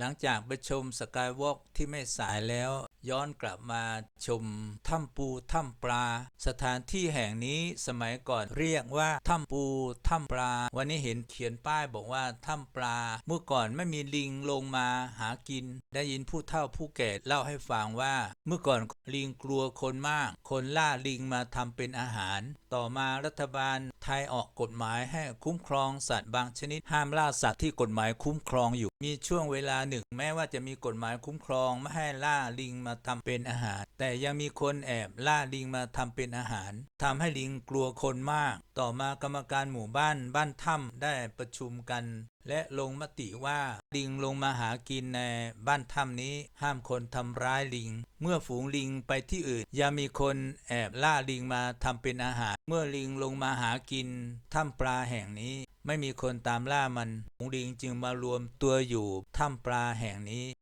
หลังจากไปชมสกายวอล์กที่ไม่สายแล้ว ย้อนกลับมาชมถ้ำปูถ้ำปลา สถานที่แห่งนี้สมัยก่อนเรียกว่าถ้ำปูถ้ำปลา วันนี้เห็นเขียนป้ายบอกว่าถ้ำปลา เมื่อก่อนไม่มีลิงลงมาหากิน ได้ยินผู้เฒ่าผู้แก่เล่าให้ฟังว่า เมื่อก่อนลิงกลัวคนมาก คนล่าลิงมาทำเป็นอาหาร ต่อมารัฐบาลไทยออกกฎหมายให้คุ้มครองสัตว์บางชนิดห้ามล่าสัตว์ที่กฎหมายคุ้มครองอยู่ มีช่วงเวลาหนึ่ง แม้ว่าจะมีกฎหมายคุ้มครองไม่ให้ล่าลิงมาทำเป็นอาหาร แต่ยังมีคนแอบล่าลิงมาทำเป็นอาหารทำให้ลิงกลัวคนมาก ต่อมากรรมการหมู่บ้านบ้านถ้ำได้ประชุมกัน และลงมติว่าลิงลงมาหากินในบ้านถ้ำนี้ห้ามคนทำร้ายลิง เมื่อฝูงลิงไปที่อื่นย่ามีคนแอบล่าลิงมาทำเป็นอาหาร เมื่อลิงลงมาหากินถ้ำปลาแห่งนี้ไม่มีคนตามล่ามันฝูงลิงจึงมารวมตัวอยู่ถ้ำปลาแห่งนี้